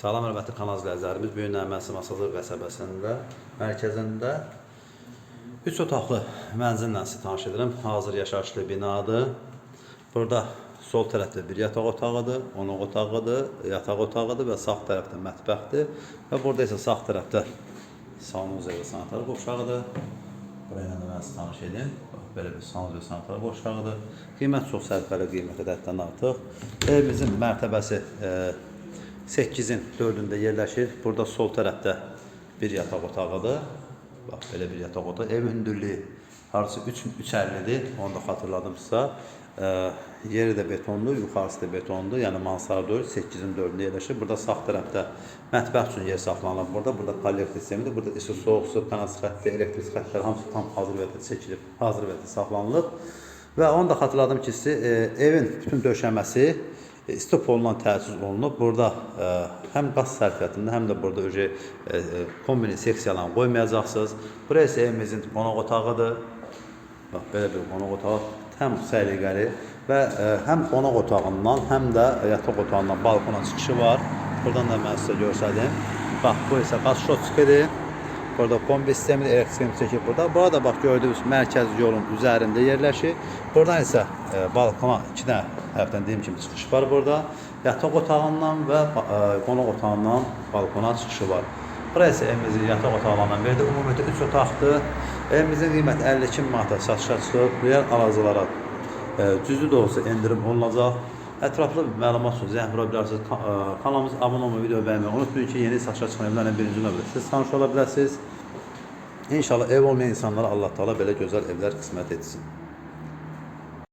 Salam hörmətli kanal izləyicilərimiz, bu gün Nəməsi Masazır qəsəbəsində, mərkəzində 3 otaqlı mənzillə sizi tanış edirəm. Hazır yaşayışlı binadır. Burada sol tərəfdə bir yataq otağıdır, qonaq otağıdır, yataq otağıdır və sağ tərəfdə mətbəxdir. Və burada isə sağ tərəfdə sanuz evi sanatar qovşağıdır. Buraya da mən sizi tanış edim. Belə bir sanuz evi sanatar qovşağıdır. Qiymət çox sərfəli qiymət həddən artıq. Evimizin mərtəbəsi e, 8-in 4-ündə yerləşir. Burada sol tərəfdə bir yataq otağıdır. Bax belə bir yataq otağı. Ev hündürlüyü harcı 3 350-dir. Onu da xatırladımsa. E, yeri də betonlu, yuxarısı da betonlu. Yəni mansarda 8-in 4-ündə yerləşir. Burada sağ tərəfdə mətbəx üçün yer saxlanılır. Burada burada kollektor sistemidir. Burada isti soyuq su, kanal xətti, elektrik xəttləri hamısı tam hazır vəziyyətdə çəkilib, hazır vəziyyətdə saxlanılıb. Və onu da xatırladım ki, e, evin bütün döşəməsi e, stop olunan təchiz olunub. Burada e, həm qaz sərfiyyatında, həm də burada e, e, kombini seksiyalarını qoymayacaqsınız. Burası isə evimizin qonaq otağıdır. Bax belə bir qonaq otağı həm səliqəli və e, həm qonaq otağından, həm də yataq otağından balkona çıxışı var. Buradan da mən sizə göstərdim. Bax bu isə qaz şotskidir. Burada kombi sistemi, elektrik sistemi çəkib burada. Burada bax gördüyünüz mərkəz yolun üzərində yerləşir. Buradan isə e, balkona iki dənə tərəfdən dediyim kimi çıxış var burada. Yataq otağından və e, qonaq otağından balkona çıxışı var. Burası evimizin yataq otaqlarından biridir. Ümumiyyətlə 3 otaqdır. Evimizin qiyməti 52 manata satışa çıxıb. Real arazılara e, cüzi də olsa endirim olunacaq. Ətraflı məlumat üçün zəng vura bilərsiniz. Ka- Kanalımıza abunə olmayı, video bəyənməyi unutmayın ki, yeni satışa çıxan evlərlə birinci ola bilirsiniz. Tanış ola. İnşallah ev olmayan insanlara Allah Taala belə gözəl evlər qismət etsin.